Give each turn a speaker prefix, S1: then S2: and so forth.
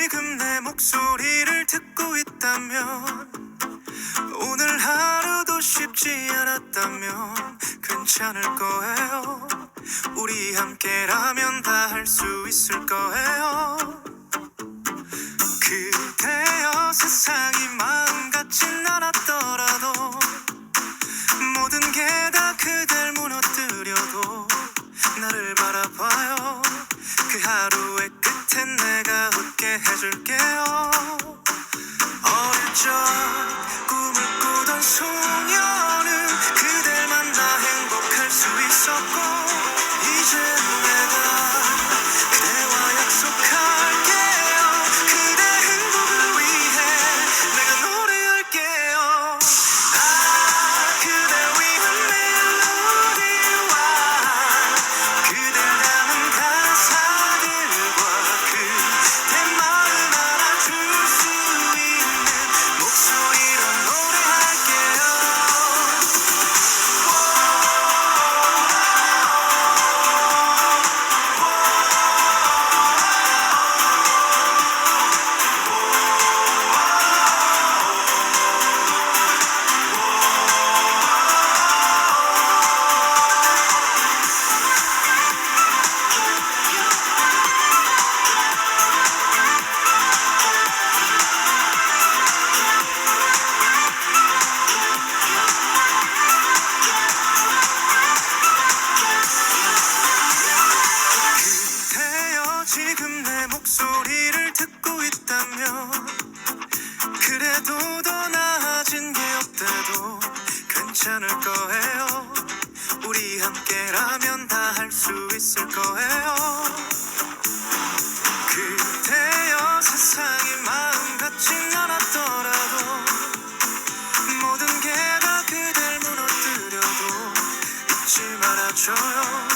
S1: 지금 내 목소리를 듣고 있다면 오늘 하루도 쉽지 않았다면 괜찮을 거예요. 우리 함께라면 다 할 수 있을 거예요 해줄게요 지금 내 목소리를 듣고 있다면 그래도 더 나아진 게 없대도 괜찮을 거예요. 우리 함께라면 다 할 수 있을 거예요. 그대여 세상이 마음 같진 않았더라도 모든 게 다 그댈 무너뜨려도 잊지 말아줘요